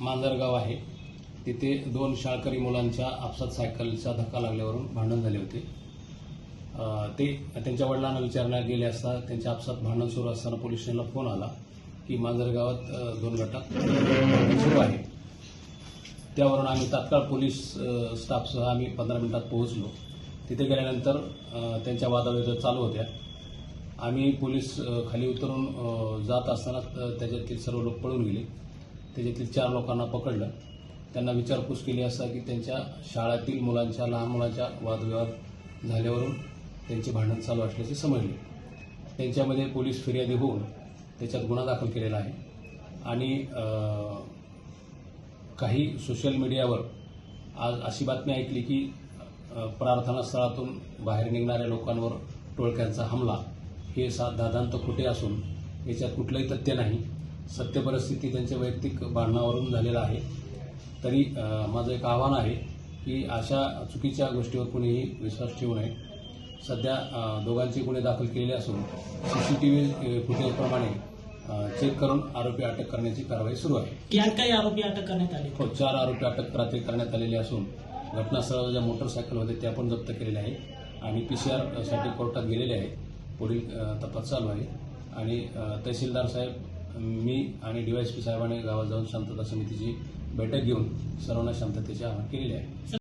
मांजरगाव आहे. तिथे दोन शाळकरी मुलांच्या आपसात सायकलचा धक्का लागल्यावरून भांडण झाले होते. ते त्यांच्या वडिलांना विचारण्यात गेले असता त्यांच्या आपसात भांडण सुरू असताना पोलीस स्टेशनला फोन आला की मांजरगावात दोन गटात सुरू आहे त्यावरून आम्ही तात्काळ पोलीस स्टाफसह आम्ही पंधरा मिनिटात पोहोचलो. तिथे गेल्यानंतर त्यांच्या वादाविवाद चालू होत्या. आम्ही पोलीस खाली उतरून जात असताना त्याच्यातील सर्व लोक पळून गेले. त्याच्यातील चार लोकांना पकडलं. त्यांना विचारपूस केली असता की त्यांच्या शाळेतील मुलांच्या लहान मुलांच्या वादविवाद झाल्यावरून त्यांचे भांडण चालू असल्याचे समजले. त्यांच्यामध्ये पोलीस फिर्यादी होऊन त्याच्यात गुन्हा दाखल केलेला आहे. आणि काही सोशल मीडियावर आज अशी बातमी ऐकली की प्रार्थनास्थळातून प्रार्थना स्थळातून बाहेर निघणाऱ्या लोकांवर टोळक्यांचा हमला. हे सा दादांत खोटे असून याच्यात कुठलंही तथ्य नाही. सत्य परिस्थिती त्यांच्या वैयक्तिक भांडणावरून झालेलं आहे. तरी माझं एक आव्हान आहे की अशा चुकीच्या गोष्टीवर कोणीही विश्वास ठेवू नये. सध्या दोघांचे गुन्हे दाखल केलेले असून सी सी टी व्ही फुटेजप्रमाणे चेक करून आरोपी अटक करण्याची कारवाई सुरू आहे. यात काही आरोपी अटक करण्यात आले? हो चार आरोपी अटक रात्री करण्यात आलेले असून घटनास्थळावर ज्या मोटरसायकल होते त्या पण जप्त केलेल्या आहेत आणि पी सी आरसाठी कोर्टात गेलेले आहेत. पुढील तपास चालू आहे. आणि तहसीलदार साहेब मी आणि डीवायएसपी साहेबांनी गावात जाऊन शांतता समितीची बैठक घेऊन सर्वांना शांततेचे आवाहन केलेले आहे.